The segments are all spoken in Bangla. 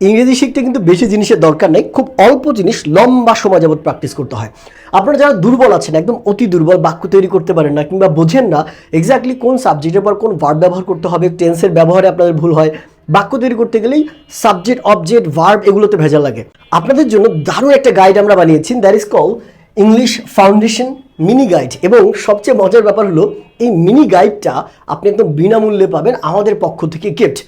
ইংরেজি শিখতে কিন্তু বেশি জিনিসের দরকার নেই, খুব অল্প জিনিস লম্বা সময় যাবত প্র্যাকটিস করতে হয়। আপনারা যারা দুর্বল আছেন, একদম অতি দুর্বল, বাক্য তৈরি করতে পারেন না কিংবা বোঝেন না এক্স্যাক্টলি কোন সাবজেক্টের পর কোন ভার্ব ব্যবহার করতে হবে টেন্সের ব্যবহারে আপনাদের ভুল হয়। বাক্য তৈরি করতে গেলেই সাবজেক্ট অবজেক্ট ভার্ব এগুলোতে ভেজা লাগে। আপনাদের জন্য দারুণ একটা গাইড আমরা বানিয়েছি that is call English foundation mini guide এবং সবচেয়ে মজার ব্যাপার হলো, এই মিনি গাইডটা আপনি একদম বিনামূল্যে পাবেন আমাদের পক্ষ থেকে গিফট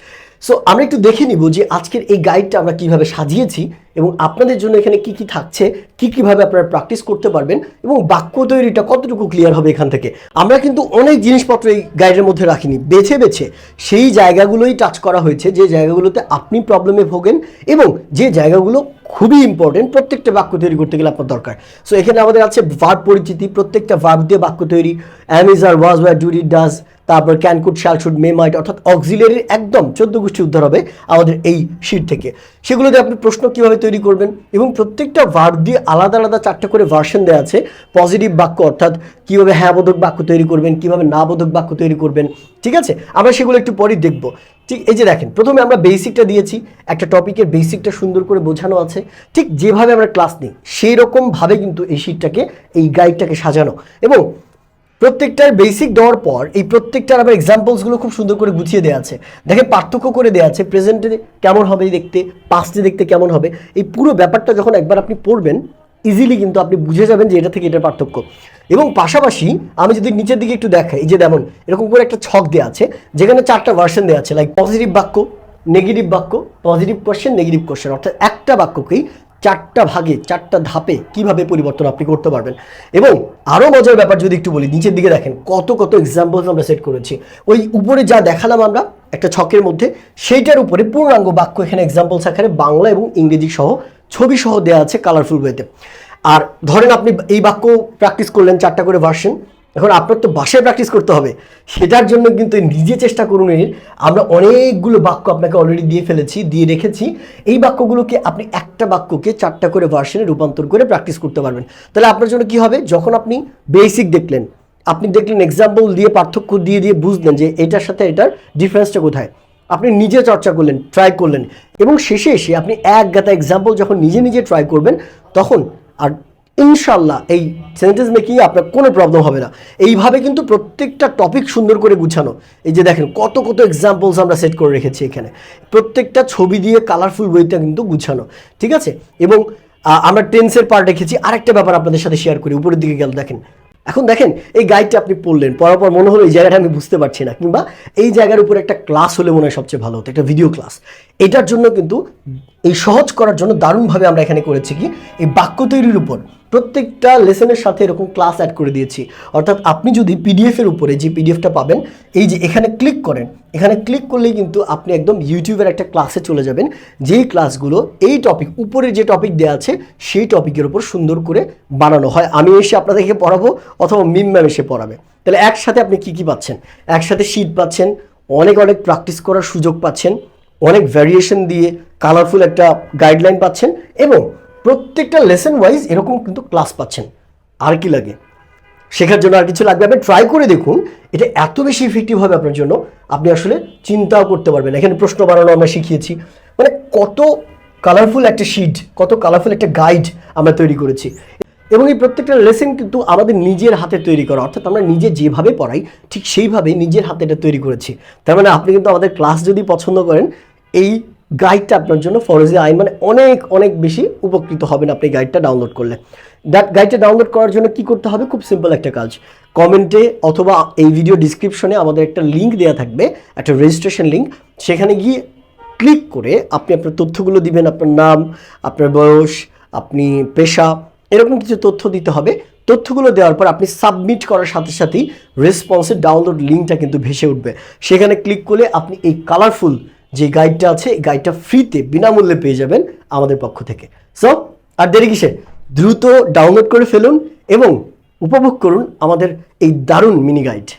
সো আমরা একটু দেখে নিব যে আজকের এই গাইডটা আমরা কীভাবে সাজিয়েছি এবং আপনাদের জন্য এখানে কি কি থাকছে কি কীভাবে আপনারা প্র্যাকটিস করতে পারবেন এবং বাক্য তৈরিটা কতটুকু ক্লিয়ার হবে এখান থেকে। আমরা কিন্তু অনেক জিনিসপত্র এই গাইডের মধ্যে রাখিনি। বেছে বেছে সেই জায়গাগুলোই টাচ করা হয়েছে, যে জায়গাগুলোতে আপনি প্রবলেমে ভোগেন এবং যে জায়গাগুলো খুবই ইম্পর্টেন্ট প্রত্যেকটা বাক্য তৈরি করতে গেলে আপনার দরকার। সো এখানে আমাদের আছে ভার্ব পরিচিতি, প্রত্যেকটা ভার্ব দিয়ে বাক্য তৈরি। Am is are was were do it does তারপর can could shall should may might অর্থাৎ অক্সিলারির একদম চোদ্দ গোষ্ঠী উদ্ধার হবে আমাদের এই শিট থেকে। সেগুলোতে আপনি প্রশ্ন কীভাবে তৈরি করবেন এবং প্রত্যেকটা ভার্ব দিয়ে আলাদা আলাদা চারটে করে ভার্সন দেওয়া আছে। পজিটিভ বাক্য অর্থাৎ কীভাবে হ্যাঁ বোধক বাক্য তৈরি করবেন, কীভাবে না বোধক বাক্য তৈরি করবেন, ঠিক আছে? আমরা সেগুলো একটু পরেই দেখব। ঠিক এই যে দেখেন, প্রথমে আমরা বেসিকটা দিয়েছি, একটা টপিকের বেসিকটা সুন্দর করে বোঝানো আছে। ঠিক যেভাবে আমরা ক্লাস নিই, সেই রকমভাবে কিন্তু এই শিটটাকে এই গাইডটাকে সাজানো। এবং প্রত্যেকটার বেসিক দেওয়ার পর, এই প্রত্যেকটার আবার এক্সাম্পলসগুলো খুব সুন্দর করে গুছিয়ে দেওয়া আছে। দেখে পার্থক্য করে দেওয়া আছে প্রেজেন্টে কেমন হবে দেখতে পাস্টে দেখতে কেমন হবে। এই পুরো ব্যাপারটা যখন একবার আপনি পড়বেন ইজিলি কিন্তু আপনি বুঝে যাবেন যে এটা থেকে এটার পার্থক্য। এবং পাশাপাশি আমি যদি নিচের দিকে একটু দেখাই, এই যে যেমন এরকম করে একটা ছক দেওয়া আছে, যেখানে চারটা ভার্সন দেওয়া আছে লাইক পজিটিভ বাক্য নেগেটিভ বাক্য পজিটিভ কোয়েশ্চেন নেগেটিভ কোশ্চেন অর্থাৎ একটা বাক্যকেই চারটা ভাগে, চারটা ধাপে কীভাবে পরিবর্তন আপনি করতে পারবেন। এবং আরও মজার ব্যাপার যদি একটু বলি, নিচের দিকে দেখেন, কত কত এক্সাম্পলস আমরা সেট করেছি। ওই উপরে যা দেখালাম আমরা, একটা ছকের মধ্যে, সেইটার উপরে পূর্ণাঙ্গ বাক্য এখানে এক্সাম্পলস আকারে বাংলা এবং ইংরেজি সহ ছবি সহ দেওয়া আছে কালারফুল ওয়েতে আর ধরেন আপনি এই বাক্য প্র্যাকটিস করলেন, চারটা করে ভার্সন এখন আপনার তো বাসায় প্র্যাকটিস করতে হবে। সেটার জন্য কিন্তু নিজে চেষ্টা করুন এর। আমরা অনেকগুলো বাক্য আপনাকে অলরেডি দিয়ে ফেলেছি, দিয়ে রেখেছি। এই বাক্যগুলোকে আপনি একটা বাক্যকে চারটা করে ভার্সনে রূপান্তর করে প্র্যাকটিস করতে পারবেন। তাহলে আপনার জন্য কি হবে? যখন আপনি বেসিক দেখলেন, আপনি দেখলেন এক্সাম্পল দিয়ে পার্থক্য দিয়ে দিয়ে বুঝলেন যে এটার সাথে এটার ডিফারেন্সটা কোথায়। আপনি নিজে চর্চা করলেন ট্রাই করলেন এবং শেষে এসে আপনি এক গাতা এক্সাম্পল যখন নিজে নিজে ট্রাই করবেন, তখন আর ইনশাল্লাহ এই সেন্টেন্স মেকিং আপনার কোনো প্রবলেম হবে না। এইভাবে কিন্তু প্রত্যেকটা টপিক সুন্দর করে গুছানো। এই যে দেখেন, কত কত এক্সাম্পলস আমরা সেট করে রেখেছি এখানে। প্রত্যেকটা ছবি দিয়ে কালারফুল বইটা কিন্তু গুছানো, ঠিক আছে? এবং আমরা টেন্সের পার্ট রেখেছি। আরেকটা ব্যাপার আপনাদের সাথে শেয়ার করি, উপরের দিকে গেল, দেখেন। এখন দেখেন, এই গাইডটা আপনি পড়লেন, পড়ার পর মনে হলো এই জায়গাটা আমি বুঝতে পারছি না, কিংবা এই জায়গার উপর একটা ক্লাস হলে মনে হয় সবচেয়ে ভালো হতো, একটা ভিডিও ক্লাস এটার জন্য কিন্তু এই সহজ করার জন্য দারুণভাবে আমরা এখানে করেছি কি? এই বাক্য তৈরির উপর প্রত্যেকটা লেসনের সাথে এরকম ক্লাস অ্যাড করে দিয়েছি। অর্থাৎ আপনি যদি পিডিএফের উপরে যে পিডিএফটা পাবেন, এই যে এখানে ক্লিক করেন, এখানে ক্লিক করলেই কিন্তু আপনি একদম ইউটিউবের একটা ক্লাসে চলে যাবেন। যেই ক্লাসগুলো এই টপিক উপরে যে টপিক দেওয়া আছে, সেই টপিকের উপর সুন্দর করে বানানো হয়। আমি এসে আপনাদেরকে পড়াবো অথবা মিম ম্যাম এসে পড়াবে। তাহলে একসাথে আপনি কি কি পাচ্ছেন? একসাথে শীট পাচ্ছেন, অনেক অনেক প্র্যাকটিস করার সুযোগ পাচ্ছেন। অনেক ভ্যারিয়েশন দিয়ে কালারফুল একটা গাইডলাইন পাচ্ছেন এবং প্রত্যেকটা লেসন ওয়াইজ এরকম কিন্তু ক্লাস পাচ্ছেন। আর কি লাগে? শেখার জন্য আর কিছু লাগবে? আপনি ট্রাই করে দেখুন, এটা এত বেশি ইফেক্টিভ হবে আপনার জন্য, আপনি আসলে চিন্তাও করতে পারবেন। এখানে প্রশ্ন বানানো আমরা শিখিয়েছি। মানে কত কালারফুল একটা শিট কত কালারফুল একটা গাইড আমরা তৈরি করেছি। এবং এই প্রত্যেকটা লেসন কিন্তু আমাদের নিজের হাতে তৈরি করা, অর্থাৎ আমরা নিজে যেভাবে পড়াই, ঠিক সেইভাবেই নিজের হাতে এটা তৈরি করেছি। তার মানে আপনি কিন্তু আমাদের ক্লাস যদি পছন্দ করেন এই গাইডটা আপনার জন্য ফরজে আইন মানে অনেক অনেক বেশি উপকৃত হবেন আপনি গাইডটা ডাউনলোড করলে। দ্যাট গাইডটা ডাউনলোড করার জন্য কি করতে হবে? খুব সিম্পল একটা কাজ। কমেন্টে অথবা এই ভিডিও ডিসক্রিপশনে আমাদের একটা লিঙ্ক দেওয়া থাকবে, একটা রেজিস্ট্রেশন লিঙ্ক সেখানে গিয়ে ক্লিক করে আপনি আপনার তথ্যগুলো দিবেন, আপনার নাম, আপনার বয়স, আপনি পেশা, এরকম কিছু তথ্য দিতে হবে। তথ্যগুলো দেওয়ার পর আপনি সাবমিট করার সাথে সাথেই রেসপন্সের ডাউনলোড লিঙ্কটা কিন্তু ভেসে উঠবে। সেখানে ক্লিক করলে আপনি এই কালারফুল যে গাইডটা আছে, এই গাইডটা ফ্রিতে বিনামূল্যে পেয়ে যাবেন আমাদের পক্ষ থেকে। সো আর দেরি কিসে দ্রুত ডাউনলোড করে ফেলুন এবং উপভোগ করুন আমাদের এই দারুণ মিনি গাইড